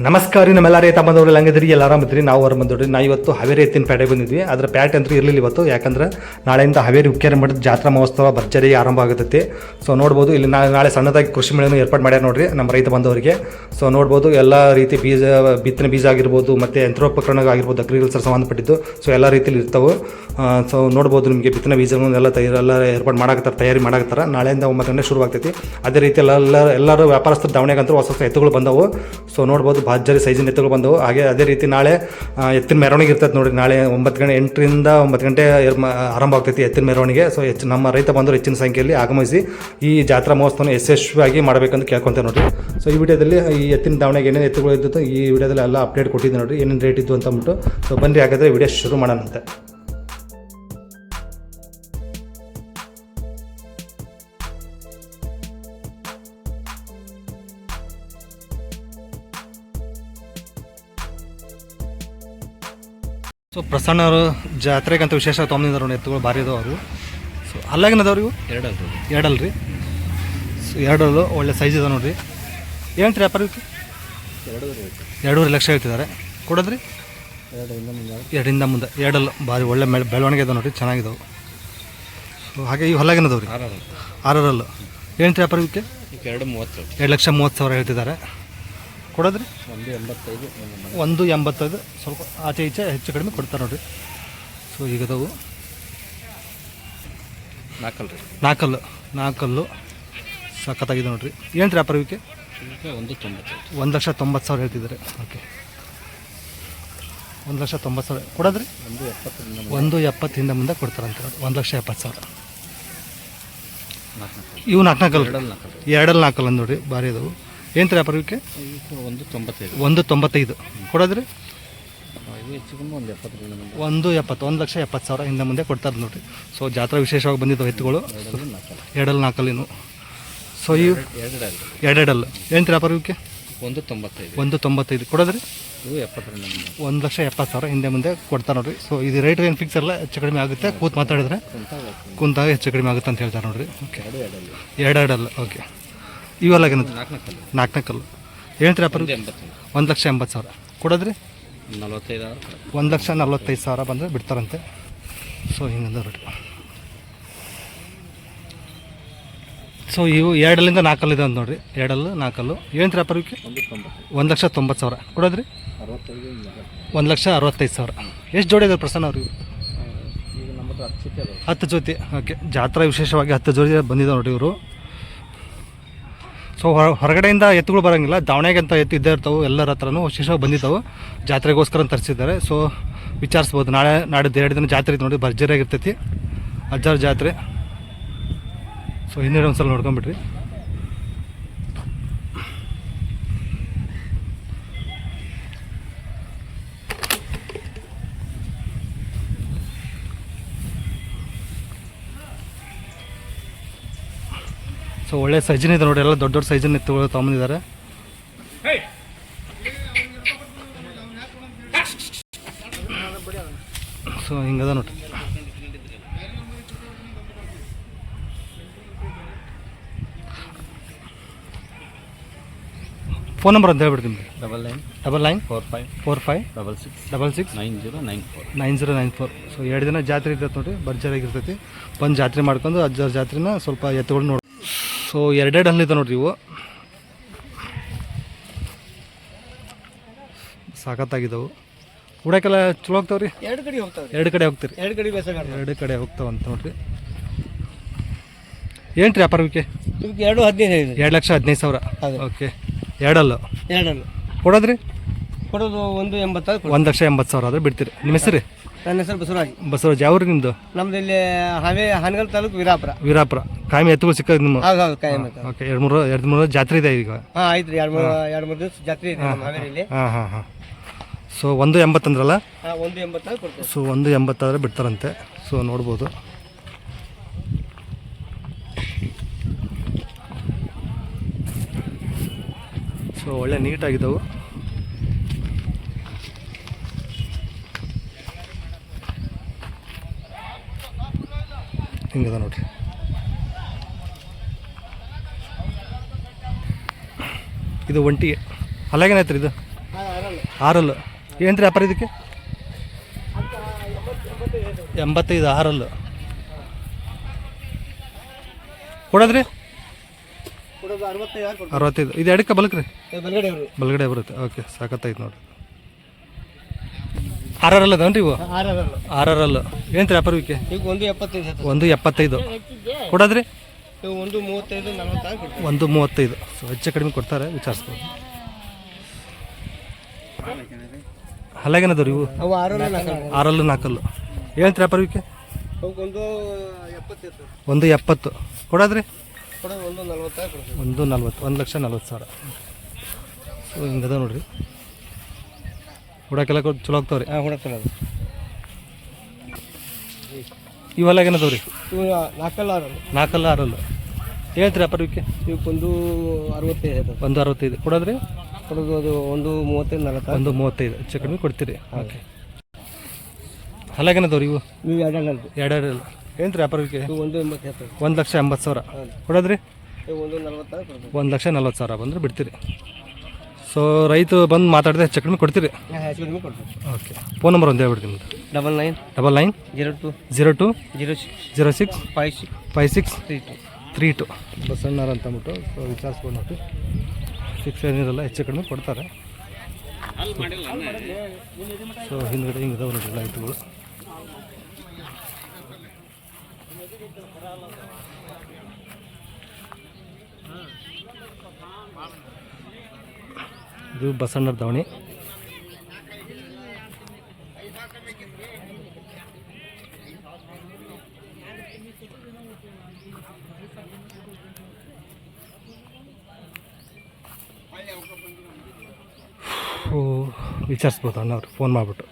ನಮಸ್ಕಾರ ರೀ ನಮ್ಮೆಲ್ಲ ರೈತ ಬಂದವ್ರು ಹಂಗಿದ್ರಿ ಎಲ್ಲ ಆರಾಮದ್ರಿ ನಾವು ಹೊರ ಬಂದ್ರಿ ನಾವು ಇವತ್ತು ಹಾವೇರಿ ಎತ್ತಿನ ಪೇಟೆ ಬಂದಿದ್ವಿ. ಅದ್ರ ಪ್ಯಾಟ್ ಅಂತೂ ಇರಲಿಲ್ಲ ಇವತ್ತು. ಯಾಕಂದ್ರೆ ನಾಳೆಯಿಂದ ಹಾವೇರಿ ಉಕ್ಕೇರಿ ಮಠದ ಜಾತ್ರಾ ಮಹೋತ್ಸವ ಭರ್ಜರಿ ಆರಂಭ ಆಗುತ್ತೆ. ಸೊ ನೋಡ್ಬೋದು, ಇಲ್ಲಿ ನಾಳೆ ಸಣ್ಣದಾಗಿ ಕೃಷಿ ಮೇಳನು ಏರ್ಪಾಡು ಮಾಡ್ಯಾರ ನೋಡ್ರಿ ನಮ್ಮ ರೈತ ಬಂದವರಿಗೆ. ಸೊ ನೋಡ್ಬೋದು, ಎಲ್ಲ ರೀತಿ ಬೀಜ, ಬಿತ್ತನೆ ಬೀಜ ಆಗಿರ್ಬೋದು, ಮತ್ತು ಯಂತ್ರೋಪಕರಣಗಳಾಗಿರ್ಬೋದು ಅಗ್ರಿಕಲ್ಚರ್ ಸಂಬಂಧಪಟ್ಟಿದ್ದು. ಸೊ ಎಲ್ಲ ರೀತಿಯಲ್ಲಿ ಇರ್ತವೆ. ಸೊ ನೋಡ್ಬೋದು, ನಿಮಗೆ ಬಿತ್ತನೆ ಬೀಜಗಳನ್ನೆಲ್ಲ ತಯಾರಿ ಎಲ್ಲ ಏರ್ಪಾಡು ಮಾಡಾಕತ್ತಾರೆ, ತಯಾರಿ ಮಾಡಾಕತ್ತಾರೆ. ನಾಳೆಯಿಂದ ಒಂಬತ್ತು ಗಂಟೆ ಶುರು ಆಗ್ತೈತಿ ಅದೇ ರೀತಿ ಎಲ್ಲ ಎಲ್ಲ ಎಲ್ಲರೂ ವ್ಯಾಪಾರಸ್ಥರು ದಾವಣೆಗಂತೂ ಹೊಸ ಹೊಸ ಎತ್ತುಗಳು ಬಂದವು. ಸೊ ನೋಡ್ಬೋದು ಭರ್ಜರಿ ಸೈಜಿನ ಎತ್ತುಗಳು ಬಂದವು. ಹಾಗೆ ಅದೇ ರೀತಿ ನಾಳೆ ಎತ್ತಿನ ಮೆರವಣಿಗೆ ಇರ್ತೈತೆ ನೋಡಿ ನಾಳೆ ಒಂಬತ್ತು ಗಂಟೆ ಎಂಟರಿಂದ ಒಂಬತ್ತು ಗಂಟೆ ಆರಂಭ ಆಗ್ತೈತಿ ಎತ್ತಿನ ಮೆರವಣಿಗೆ. ಸೊ ಹೆಚ್ಚು ನಮ್ಮ ರೈತ ಬಂದರು ಹೆಚ್ಚಿನ ಸಂಖ್ಯೆಯಲ್ಲಿ ಆಗಮಿಸಿ ಈ ಜಾತ್ರಾ ಮಹೋತ್ಸವನ ಯಶಸ್ವಿಯಾಗಿ ಮಾಡಬೇಕಂತ ಕೇಳ್ಕೊತೇವೆ ನೋಡಿರಿ. ಸೊ ಈ ವಿಡಿಯೋದಲ್ಲಿ ಈ ಎತ್ತಿನ ದಾವಣೆಗೆ ಏನೇನು ಎತ್ತುಗಳು ಇದ್ದು ಈ ವಿಡಿಯೋದಲ್ಲಿ ಎಲ್ಲ ಅಪ್ಡೇಟ್ ಕೊಟ್ಟಿದ್ದೆ ನೋಡಿರಿ. ಏನೇನು ರೇಟ್ ಇದ್ದು ಅಂತ ಅಂದ್ಬಿಟ್ಟು. ಸೊ ಬನ್ನಿ ಹಾಗಾದರೆ ವಿಡಿಯೋ ಶುರು ಮಾಡೋಣಂತೆ. ಸೊ ಪ್ರಸನ್ನ ಅವರು ಜಾತ್ರೆಗಂತ ವಿಶೇಷ ತೊಗೊಂಡಿದ್ದಾರೆ ನೋಡಿ ಎತ್ತುಗಳು ಭಾರಿ ಇದಾವೆ ಅವರು. ಸೊ ಅಲ್ಲಾಗಿನದವ್ರು ಇವು ಎರಡಲ್ರಿ. ಎರಡಲ್ಲ ರೀ ಸೊ ಎರಡಲ್ಲು ಒಳ್ಳೆ ಸೈಜ್ ಇದೆ ನೋಡಿರಿ. ಏನು ರೀ ವ್ಯಾಪಾರ ಇವಕ್ಕೆ ಎರಡು ಎರಡೂವರೆ ಲಕ್ಷ ಹೇಳ್ತಿದ್ದಾರೆ. ಕೊಡೋದ್ರಿ? ಎರಡರಿಂದ ಮುಂದೆ. ಎರಡರಿಂದ ಮುಂದೆ ಎರಡಲ್ಲ ಭಾರಿ ಒಳ್ಳೆ ಮೆ ಬೆಳವಣಿಗೆ ಇದೆ ನೋಡ್ರಿ ಚೆನ್ನಾಗಿದ್ದಾವೆ ಸೊ ಹಾಗೆ ಈ ಹೊಲಾಗಿನದವ್ರಿ ಆರಲ್ಲ ಆರರಲ್ಲು. ಏನು ರೀ ವ್ಯಾಪಾರ ಇವಕ್ಕೆ ಎರಡು ಮೂವತ್ತು. ಎರಡು ಲಕ್ಷ ಮೂವತ್ತು ಸಾವಿರ ಹೇಳ್ತಿದ್ದಾರೆ. ಕೊಡೋದ್ರಿ? ಒಂದು ಎಂಬತ್ತೈದು ಒಂದು ಎಂಬತ್ತೈದು. ಸ್ವಲ್ಪ ಆಚೆ ಈಚೆ ಹೆಚ್ಚು ಕಡಿಮೆ ಕೊಡ್ತಾರೆ ನೋಡಿರಿ. ಸೊ ಈಗದವು ನಾಲ್ಕಲ್ರಿ ನಾಲ್ಕಲ್ಲು ನಾಲ್ಕಲ್ಲು ಸಖತ್ತಾಗಿದೆ ನೋಡಿರಿ. ಏನು ರೀ ವ್ಯಾಪಾರ ಇವಕ್ಕೆ ಈಗ ಒಂದು ತೊಂಬತ್ತು ಒಂದು ಲಕ್ಷ ತೊಂಬತ್ತು ಸಾವಿರ ಹೇಳ್ತಿದ್ದಾರೆ. ಓಕೆ ಒಂದು ಲಕ್ಷ ತೊಂಬತ್ತು ಸಾವಿರ. ಕೊಡೋದ್ರಿ? ಒಂದು ಎಪ್ಪತ್ತರಿಂದ ಮುಂದೆ. ಒಂದು ಎಪ್ಪತ್ತಿಂದ ಮುಂದೆ ಕೊಡ್ತಾರಂತೆ ಒಂದು ಲಕ್ಷ ಎಪ್ಪತ್ತು ಸಾವಿರ. ಇವು ನಾಲ್ಕು ನಾಲ್ಕಲ್ಲ. ಎರಡಲ್ಲಿ ನಾಲ್ಕಲ್ಲ ನೋಡ್ರಿ. ಭಾರಿ ಅದಾವು ಏನು ರೀ ವ್ಯಾಪಾರ ಇವಕ್ಕೆ ಈಗ ಒಂದು ತೊಂಬತ್ತೈದು. ಒಂದು ತೊಂಬತ್ತೈದು. ಕೊಡೋದ್ರಿ? ಒಂದು ಎಪ್ಪತ್ತರಿಂದ ಒಂದು ಎಪ್ಪತ್ತು ಒಂದು ಲಕ್ಷ ಎಪ್ಪತ್ತು ಸಾವಿರ ಹಿಂದೆ ಮುಂದೆ ಕೊಡ್ತಾರೆ ನೋಡಿರಿ. ಸೊ ಜಾತ್ರಾ ವಿಶೇಷವಾಗಿ ಬಂದಿದ್ದು ಎತ್ತುಗಳು. ಎರಡಲ್ಲಿ ನಾಲ್ಕಲ್ಲಿನೂ ಸೊ ಇವು ಎರಡೆರಡಲ್ಲ. ಏನು ರೀ ವ್ಯಾಪಾರ ಇವಕ್ಕೆ ಒಂದು ತೊಂಬತ್ತೈದು. ಒಂದು ತೊಂಬತ್ತೈದು. ಕೊಡೋದ್ರಿ? ಇವು ಒಂದು ಲಕ್ಷ ಎಪ್ಪತ್ತು ಸಾವಿರ ಹಿಂದೆ ಮುಂದೆ ಕೊಡ್ತಾರೆ ನೋಡ್ರಿ. ಸೊ ಇದು ರೇಟ್ ಏನು ಫಿಕ್ಸ್ ಅಲ್ಲ ಹೆಚ್ಚು ಕಡಿಮೆ ಆಗುತ್ತೆ. ಕೂತ್ ಮಾತಾಡಿದ್ರೆ. ಕುಂತಾಗ ಹೆಚ್ಚು ಕಡಿಮೆ ಆಗುತ್ತೆ ಅಂತ ಹೇಳ್ತಾರೆ ನೋಡ್ರಿ. ಓಕೆ ಎರಡೆರಡಲ್ಲ. ಓಕೆ ಇವೆಲ್ಲ ಏನದು ನಾಲ್ಕು ನಾಲ್ಕಲ್ಲ ನಾಲ್ಕನೇ ಕಲ್ಲು. ಏನು ರೀ ವ್ಯಾಪಾರ ಒಂದು ಲಕ್ಷ ಎಂಬತ್ತು ಸಾವಿರ. ಕೊಡೋದ್ರಿ? ನಲವತ್ತೈದು ಒಂದು ಲಕ್ಷ ನಲ್ವತ್ತೈದು ಸಾವಿರ ಬಂದರೆ ಬಿಡ್ತಾರಂತೆ. ಸೊ ಹಿಂಗಂದ ರೇಟ್ ಸೊ ಇವು ಎರಡಲ್ಲಿಂದ ನಾಲ್ಕಲ್ಲಿದೆ ಅಂತ ನೋಡಿರಿ. ಎರಡಲ್ಲು ನಾಲ್ಕಲ್ಲು. ಏನು ಅಪ್ಪ ಇವಕ್ಕೆ ಒಂದು ಲಕ್ಷ ತೊಂಬತ್ತು ಸಾವಿರ. ಕೊಡೋದ್ರಿ. ಒಂದು ಲಕ್ಷ ಅರವತ್ತೈದು ಸಾವಿರ. ಎಷ್ಟು ಜೋಡಿ ಇದಾವೆ ಪ್ರಸನ್ನ ಅವ್ರಿಗೆ ಹತ್ತು ಜೊತೆ ಓಕೆ ಜಾತ್ರಾ ವಿಶೇಷವಾಗಿ ಹತ್ತು ಜೋಡಿ ಬಂದಿದ್ದಾವೆ ನೋಡಿ ಇವರು. ಸೊ ಹೊರ ಹೊರಗಡೆಯಿಂದ ಎತ್ತುಗಳು ಬರೋಂಗಿಲ್ಲ. ದಾವಣಗೆರೆ ಅಂತ ಎತ್ತು ಇದ್ದೇ ಇರ್ತಾವೆ. ಎಲ್ಲರ ಹತ್ರನೂ ವಿಶೇಷವಾಗಿ ಬಂದಿದ್ದಾವೆ. ಜಾತ್ರೆಗೋಸ್ಕರ ತರಿಸಿದ್ದಾರೆ. ಸೊ ವಿಚಾರಿಸ್ಬೋದು. ನಾಳೆ, ನಾಡಿದ್ದು ಎರಡು ದಿನ ಜಾತ್ರೆ ನೋಡಿ. ಭರ್ಜರಿಯಾಗಿರ್ತೈತಿ. ಅಜ್ಜಾರ ಜಾತ್ರೆ. ಸೊ ಇನ್ನೆರಡು ಒಂದು ಸಲ ನೋಡ್ಕೊಂಬಿಟ್ರಿ ಸೊ ಒಳ್ಳೆ ಸೈಜಿನ ಇದೆ ನೋಡಿ ಎಲ್ಲ ದೊಡ್ಡ ದೊಡ್ಡ ಸೈಜಿನ ಎತ್ತುಗಳು ತಗೊಂಡಿದ್ದಾರೆ ಸೊ ಹಿಂಗದ ನೋಡಿ. ಫೋನ್ ನಂಬರ್ ಅಂತ ಹೇಳ್ಬಿಡ್ತೀನಿ double nine double nine four five four five double six double six nine zero nine four nine zero nine four so ಎರಡು ದಿನ ಜಾತ್ರೆ ಇರ್ತೈತೆ ನೋಡಿ ಭರ್ಜರಿಯಾಗಿರ್ತೈತಿ ಬಂದು ಜಾತ್ರೆ ಮಾಡ್ಕೊಂಡು ಅಜ್ಜರ ಜಾತ್ರೆನ ಸ್ವಲ್ಪ ಎತ್ತುಗಳು ನೋಡಿ ಸೊ ಎರಡೆರಡು ಹಲ್ಲಿದೆ ನೋಡ್ರಿ ಇವು. ಸಾಕತ್ತಾಗಿದ್ದವು. ಉಡಕ್ಕೆಲ್ಲ ಚಲೋ ಹೋಗ್ತಾವ್ರಿ ಎರಡು ಕಡೆ ಹೋಗ್ತಾವೆ ಎರಡು ಕಡೆ ಹೋಗ್ತೀರಿ. ಎರಡು ಕಡೆ ಬೇಸಾಗ ಎರಡು ಕಡೆ ಹೋಗ್ತಾವಂತ ನೋಡ್ರಿ. ಏನು ರೀ ವ್ಯಾಪಾರಕ್ಕೆ ಎರಡು ಹದಿನೈದು ಎರಡು ಲಕ್ಷ ಹದಿನೈದು ಸಾವಿರ. ಓಕೆ. ಎರಡಲ್ಲು? ಎರಡಲ್ಲು. ಕೊಡೋದ್ರಿ? ಕೊಡೋದು ಒಂದು ಎಂಬತ್ತು ಒಂದು ಲಕ್ಷ ಎಂಬತ್ತು ಸಾವಿರ ಆದರೆ ಬಿಡ್ತೀರಿ. ನಿಮ್ಮ ಹೆಸರು? ರೀ ನನ್ನ ಹೆಸರು ಬಸವರಾಜ್. ಬಸವರಾಜ್ ಯಾವ್ರಿ ನಿಮ್ಮದು ನಮ್ದು? ಇಲ್ಲಿ ಹಾವೇ ಹನಗಲ್ ತಾಲೂಕು ವೀರಾಪುರ. ವೀರಾಪುರ. ಕಾಯಂ ಎತ್ತುಗಳು ಸಿಕ್ಕ ನಿಮ್ಮ? ಹೌದು ಹೌದು ಕಾಯಂ ಓಕೆ ಎರಡು ಮೂರು ಎರಡು ಮೂರು ಜಾತ್ರೆ ಇದೆ ಈಗ? ಹಾಂ ಆಯ್ತು ರೀ ಎರಡು ಮೂರು ಎರಡು ಮೂರು ದಿವಸ ಜಾತ್ರೆ ಇದೆ ನಮ್ಮ ಹಾವೇರಿಯಲ್ಲಿ ಹಾಂ ಹಾಂ ಹಾಂ. ಸೊ ಒಂದು ಎಂಬತ್ತಂದ್ರಲ್ಲ? ಹಾಂ ಒಂದು ಎಂಬತ್ತಾರು ಕೊಡ್ತೀವಿ. ಸೊ ಒಂದು ಎಂಬತ್ತಾದ್ರೆ ಬಿಡ್ತಾರಂತೆ. ಸೊ ನೋಡ್ಬೋದು. ಸೊ ಒಳ್ಳೆ ನೀಟಾಗಿದ್ದವು ಹಿಂಗದ ನೋಡ್ರಿ. ಇದು ಒಂಟಿ. ಅಲ್ಲಾಗೇನೈತ್ರಿ ಇದು? ಆರಲ್ಲು ಏನು ರೀ ವ್ಯಾಪಾರ ಇದಕ್ಕೆ? ಎಂಬತ್ತೈದು ಆರಲ್. ಕೊಡೋದ್ರಿ? ಕೊಡೋದು ಅರವತ್ತೈದು ಇದು ಎಡಕ್ಕೆ ಬಲಕ್ರಿ ಬಲಗಡೆ ಬರುತ್ತೆ. ಓಕೆ ಸಾಕತ್ತೈದು ನೋಡಿ ಆರಲ್ಲ ಅದಾವನ್ರಿ ಇವು? ಆರು ಅದಲ್ಲ ಆರಲ್ಲ ಏನು ರೀ ವ್ಯಾಪಾರ ವಿಕೆ? ಈಗ ಒಂದು ಎಪ್ಪತ್ತೈದು ಒಂದು ಎಪ್ಪತ್ತೈದು. ಕೊಡೋದ್ರಿ? ಇವು ಒಂದು ಮೂವತ್ತೈದು ನಲವತ್ತಾರು ಕೊಡ್ತೀವಿ ಒಂದು ಮೂವತ್ತೈದು. ಸೊ ಹೆಚ್ಚು ಕಡಿಮೆ ಕೊಡ್ತಾರೆ ವಿಚಾರಿಸ್ಬೋದು. ಹಲ್ಲಾಗೇನದವ್ರಿ ಇವು? ಅವು ಆರಲ್ಲ ನಾಲ್ಕು ಆರಲ್ಲು ನಾಲ್ಕಲ್ಲು. ಏನು ವ್ಯಾಪಾರ ವಿಕೆ? ಅವಕ್ಕೊಂದು ಎಪ್ಪತ್ತೈದು ಒಂದು ಎಪ್ಪತ್ತು. ಕೊಡೋದ್ರಿ? ಕೊಡೋದು ಒಂದು ನಲವತ್ತಾರು ಕೊಡ್ತೀವಿ. ಒಂದು ನಲ್ವತ್ತು. ಒಂದು ಲಕ್ಷ ನಲ್ವತ್ತು ಸಾವಿರ. ಸೊ ಹಿಂಗದ ನೋಡ್ರಿ. ಹುಡಕ್ಕೆಲ್ಲ ಕೊಟ್ಟು ಚಲೋ ಆಗ್ತಾವ್ರಿ. ಹಾಂ ಹುಡುಕ್ತಾರೆ ಅದು ಇವೆಲ್ಲ ಏನದವ್ರಿ ಇವು ನಾಲ್ಕಲ್ಲ ಆರಲ್ಲ. ನಾಲ್ಕಲ್ಲ ಆರಲ್ಲ. ಹೇಳ್ತೀರಿ ಅಪರ್ವಿಕೆ ವಿಕೆ ಇವಕ್ಕೊಂದು ಅರವತ್ತೈದು ಒಂದು ಅರವತ್ತೈದು. ಕೊಡೋದ್ರಿ? ಕೊಡೋದು ಅದು ಒಂದು ಮೂವತ್ತೈದು ನಲವತ್ತು ಒಂದು ಮೂವತ್ತೈದು. ಹೆಚ್ಚು ಕಡಿಮೆ ಕೊಡ್ತೀರಿ. ಓಕೆ. ಹಲ್ಲಾಗೇನದವ್ರಿ ಇವು? ನೀವು ಎರಡಲ್ಲ ಎರಡೆರಡು ಏನು ರೀ ವ್ಯಾಪಾರ ವಿಕೆ ಇವು ಒಂದು ಎಂಬತ್ತು ಒಂದು ಲಕ್ಷ ಎಂಬತ್ತು ಸಾವಿರ. ಕೊಡೋದ್ರಿ? ಇವು ಒಂದು ನಲ್ವತ್ತು ಒಂದು ಲಕ್ಷ ನಲ್ವತ್ತು ಸಾವಿರ ಬಂದ್ರೆ ಬಿಡ್ತೀರಿ. ಸೊ ರೈತ ಬಂದು ಮಾತಾಡಿದ್ರೆ ಹೆಚ್ಚು ಕಡಿಮೆ ಕೊಡ್ತೀರಿ? ಹಾಂ ಹೆಚ್ಚು ಕಡಿಮೆ ಕೊಡ್ತೀವಿ. ಓಕೆ ಫೋನ್ ನಂಬರ್ ಒಂದು ಹೇಳ್ಬಿಡ್ತೀನಿ ನಿಮ್ದು double nine double nine zero two zero two zero six zero six five six five six three two three two ಬಸಣ್ಣರ ಅಂತ ಅಂದ್ಬಿಟ್ಟು ಸೊ ವಿಚಾರಿಸ್ಕೊಂಡು ಹೋಗಿ ಸಿಕ್ಸ್ ಏನಿರಲ್ಲ ಹೆಚ್ಚು ಕಡಿಮೆ ಕೊಡ್ತಾರೆ. ಸೊ ಹಿಂದ್ಗಡೆ ಹಿಂಗೆ ಇದಾವೆ ನೋಡಿ ಲೈಟ್ಗಳು ಇದು ಬಸಣ್ಣರ ದಾವಣಿ. ವಿಚಾರಿಸ್ಬೋದು ಅಣ್ಣವ್ರು ಫೋನ್ ಮಾಡಿಬಿಟ್ಟು.